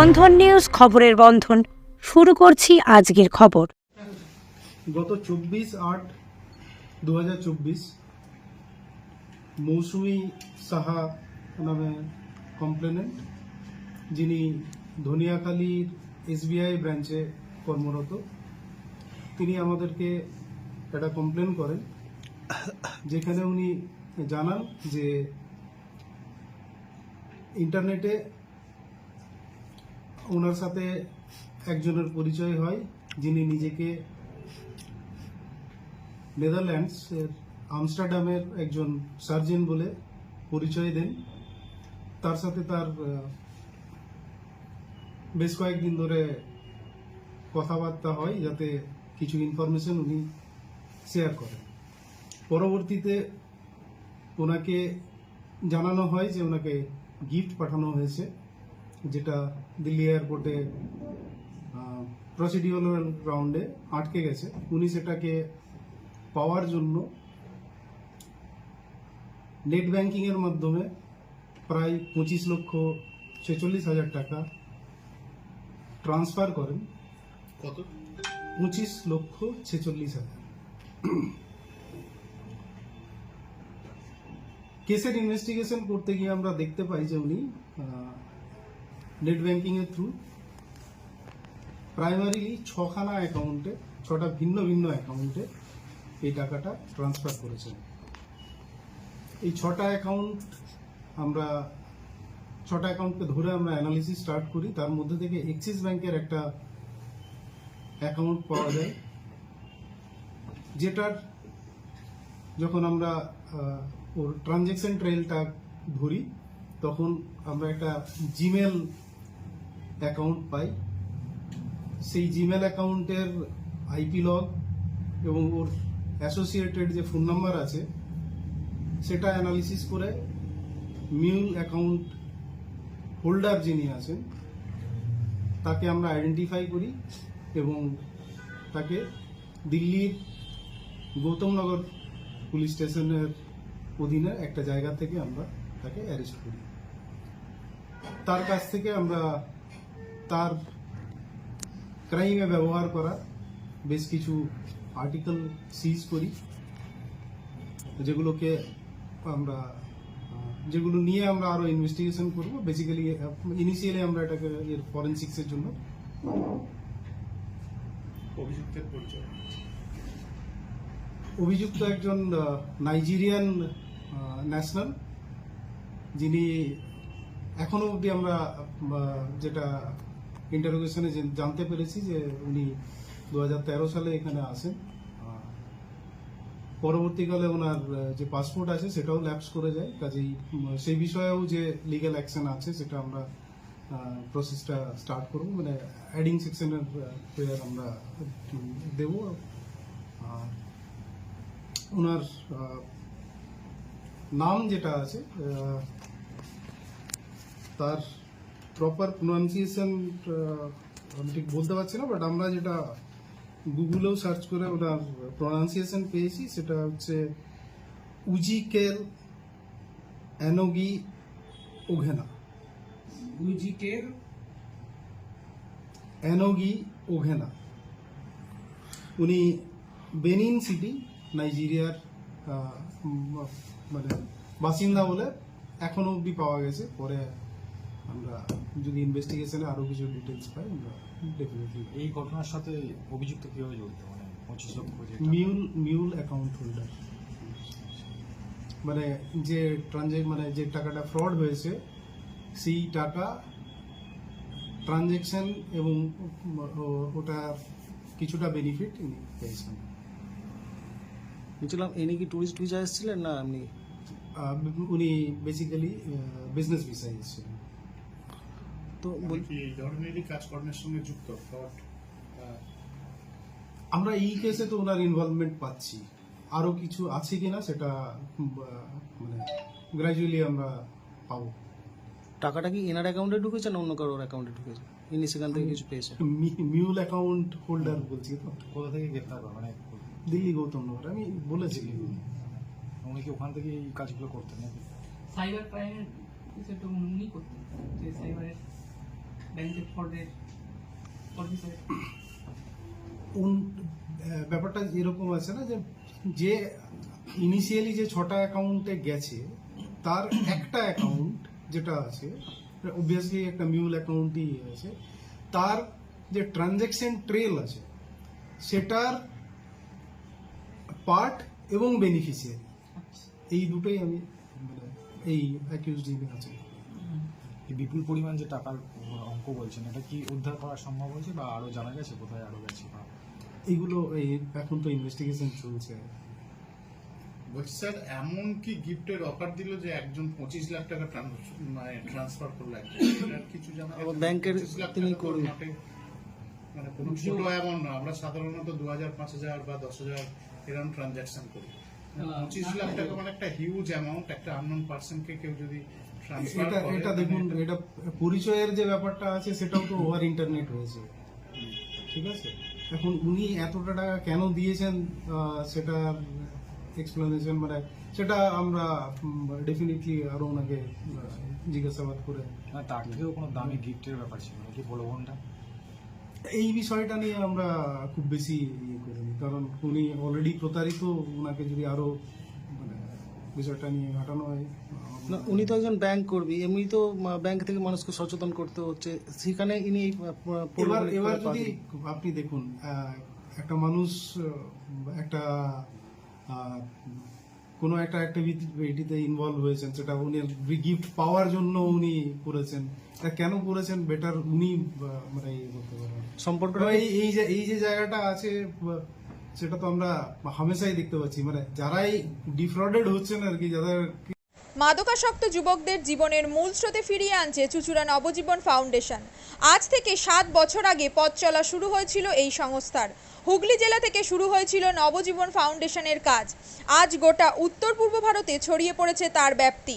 বন্ধন news খবরের বন্ধন। শুরু করছি আজকের খবর। গত চব্বিশ আট দু মৌসুমি সাহা নামে কমপ্লেনেন্ট যিনি ধনিয়াখালীর এসবিআই ব্রাঞ্চে কর্মরত, তিনি আমাদেরকে একটা কমপ্লেন করেন, যেখানে উনি জানান যে ইন্টারনেটে ওনার সাথে একজনের পরিচয় হয়, যিনি নিজেকে নেদারল্যান্ডস এর আমস্টারডামের একজন সার্জন বলে পরিচয় দেন। তার সাথে তার বেশ কয়েকদিন ধরে কথাবার্তা হয় যাতে কিছু ইনফরমেশন উনি শেয়ার করেন। পরবর্তীতে ওনাকে জানানো হয় যে ওনাকে গিফট পাঠানো হয়েছে। যেটা দিল্লি এয়ারপোর্টে প্রসিডিওরাল রাউন্ডে আটকে গেছে। উনি সেটাকে পাওয়ার জন্য নেট ব্যাংকিংয়ের মাধ্যমে প্রায় পঁচিশ লক্ষ ছেচল্লিশ হাজার টাকা ট্রান্সফার করেন। কত? পঁচিশ লক্ষ ছেচল্লিশ হাজার। কেসের ইনভেস্টিগেশন করতে গিয়ে আমরা দেখতে পাই যে উনি নেট ব্যাংকিং এর থ্রু প্রাইমারিলি ছখানা অ্যাকাউন্টে ছটা ভিন্ন ভিন্ন অ্যাকাউন্টে এই টাকাটা ট্রান্সফার করেছেন। এই ছটা অ্যাকাউন্ট আমরা, ছটা অ্যাকাউন্টকে ধরে আমরা অ্যানালিসিস স্টার্ট করি, তার মধ্যে থেকে এক্সিস ব্যাংকের একটা অ্যাকাউন্ট পাওয়া যায়, যেটার যখন আমরা ওর ট্রানজেকশন ট্রেলটা ধরি, তখন আমরা একটা জিমেল অ্যাকাউন্ট পাই। সেই জিমেল অ্যাকাউন্টের আইপি লগ এবং ওর অ্যাসোসিয়েটেড যে ফোন নাম্বার আছে, সেটা অ্যানালিসিস করে মিউল অ্যাকাউন্ট হোল্ডার যিনি আছেন, তাকে আমরা আইডেন্টিফাই করি এবং তাকে দিল্লির গৌতমনগর পুলিশ স্টেশনের অধীনে একটা জায়গা থেকে আমরা তাকে অ্যারেস্ট করি। তার কাছ থেকে আমরা তার ক্রাইমে ব্যবহার করা বেশ কিছু আর্টিকেল সিজ করি যেগুলোকে আমরা যেগুলো নিয়ে আমরা আরও ইনভেস্টিগেশন করব। বেসিক্যালি ইনিশিয়ালি আমরা এটাকে এর ফরেন্সিক্সের জন্য অভিযুক্তের পরিচয়। অভিযুক্ত একজন নাইজেরিয়ান ন্যাশনাল যিনি এখনও অবধি আমরা যেটা ইন্টারোগেশনে জানতে পেরেছি যে উনি দু হাজার তেরো সালে এখানে আসেন। পরবর্তীকালে ওনার যে পাসপোর্ট আছে সেটাও ল্যাপস করে যায়। কাজেই সেই বিষয়েও যে লিগ্যাল অ্যাকশন আছে সেটা আমরা প্রসেসটা স্টার্ট করব। মানে অ্যাডিং সেকশনের প্রেয়ার আমরা দেবো। ওনার নাম যেটা আছে তার প্রপার প্রোনাউন্সিয়েশন আমি ঠিক বলতে পারছি না বাট আমরা যেটা গুগলেও সার্চ করে ওনার প্রোনাউন্সিয়েশন পেয়েছি সেটা হচ্ছে উজিকেল অ্যানোগি ওঘেনা। উইজিকের অ্যানোগি ওঘেনা। উনি বেনিন সিটি নাইজেরিয়ার মানে বাসিন্দা বলে এখনও অবধি পাওয়া গেছে পরে আমরা যদি ইনভেস্টিগেশনে আরও কিছু ডিটেলস পাই আমরা ডেফিনেটলি এই ঘটনার সাথে অভিযুক্ত কীভাবে জড়িত? মানে পঁচিশ লক্ষ মিউল মিউল অ্যাকাউন্ট হোল্ডার মানে যে ট্রানজেক মানে যে টাকাটা ফ্রড হয়েছে সেই টাকা ট্রানজেকশন এবং ওটা কিছুটা বেনিফিট পেয়েছেন। বলছিলাম ইনি কি টুরিস্ট ভিসা এসেছিলেন না এমনি? উনি বেসিক্যালি বিজনেস ভিসায় এসেছিলেন। তো এই ধরনেরই কাজকর্মের সঙ্গে যুক্ত? ফ্রড আমরা এই কেসে তো ওনার ইনভলভমেন্ট পাচ্ছি। আরও কিছু আছে কিনা সেটা উম, আহ, মানে গ্রাজুয়ালি আমরা পাবো। টাকাটা কি এনার অ্যাকাউন্টে ঢুকেছে না অন্য কারোর অ্যাকাউন্টে ঢুকেছে? ইনি সেখান থেকে কিছু পেয়েছে? মিউল অ্যাকাউন্ট হোল্ডার বলছি। তো কোথা থেকে গ্রেফতার মানে দিল্লি গৌতম নগর। আমি বলেছি। উনি কি ওখান থেকে এই কাজগুলো করতেন সাইবার ক্রাইমের কিছু একটু উনি করতেন। যে সাইবারের ব্যাংকের ফ্রডের ফ্রড বিষয়ে উন- আহ, ব্যাপারটা এরকম আছে না যে যে ইনিশিয়ালি যে ছটা অ্যাকাউন্টে গেছে তার একটা অ্যাকাউন্ট যেটা আছে অবভিয়াসলি একটা মিউল অ্যাকাউন্টই আছে তার যে ট্রানজ্যাকশন ট্রেল আছে সেটার পার্ট এবং বেনিফিশিয়ারি এই দুটোই আমি মানে এই অ্যাকিউজ আছে। বিপুল পরিমাণ যে টাকার অঙ্ক বলছেন এটা কি উদ্ধার করা সম্ভব হয়েছে বা আরও জানা গেছে কোথায় আরও গেছে বা এইগুলো এই এখন তো ইনভেস্টিগেশন চলছে। বলছি স্যার এমন কি গিফটের অফার দিল যে একজন পঁচিশ লাখ টাকা মানে ট্রান্সফার করল একজন? কিছু জানা ব্যাংকের তিনি করুন। মানে কোনো ছোট অ্যামাউন্ট না। আমরা সাধারণত দু হাজার পাঁচ হাজার বা দশ হাজার এরকম ট্রানজাকশন করি। পঁচিশ লাখ টাকা মানে একটা হিউজ অ্যামাউন্ট একটা আননোন পার্সনকে কেউ যদি এটা এটা দেখুন এটা- পরিচয়ের যে ব্যাপারটা আছে সেটাও তো ওভার ইন্টারনেট হয়েছে ঠিক আছে? এখন উনি এতটা টাকা কেন দিয়েছেন সেটা এক্সপ্লেনেশন মানে সেটা আমরা ডেফিনেটলি আরও ওনাকে জিজ্ঞাসাবাদ করে না তার থেকেও কোনো দামি গিফটের ব্যাপার ছিল নাকি বোনটা? এই বিষয়টা নিয়ে আমরা খুব বেশি ইয়ে করিনি কারণ উনি অলরেডি প্রতারিত ওনাকে যদি আরও বিষয়টা নিয়ে ঘাটানো হয়। না উনি তো একজন ব্যাংক কর্মী এমনি তো ব্যাংক থেকে মানুষকে সচেতন করতে হচ্ছে। সেখানে ইনি এবার এবার যদি আপনি দেখুন একটা মানুষ একটা কোনো একটা অ্যাক্টিভিটিতে ইনভলভ হয়েছেন সেটা উনি গিফট পাওয়ার জন্য উনি করেছেন এটা কেন করেছেন? বেটার উনি মানে ইয়ে সম্পর্কটা এই যে এই যে জায়গাটা আছে সেটা তো আমরা হামেশাই দেখতে পাচ্ছি। মানে যারাই ডিফ্রডেড হচ্ছেন আর কি, যাদের মাদকাসক্ত যুবকদের জীবনের মূল স্রোতে ফিরিয়ে আনছে চুচুড়া নবজীবন ফাউন্ডেশন। আজ থেকে সাত বছর আগে পথ চলা শুরু হয়েছিল এই সংস্থার। হুগলি জেলা থেকে শুরু হয়েছিল নবজীবন ফাউন্ডেশনের কাজ। আজ গোটা উত্তর পূর্ব ভারতে ছড়িয়ে পড়েছে তার ব্যাপ্তি।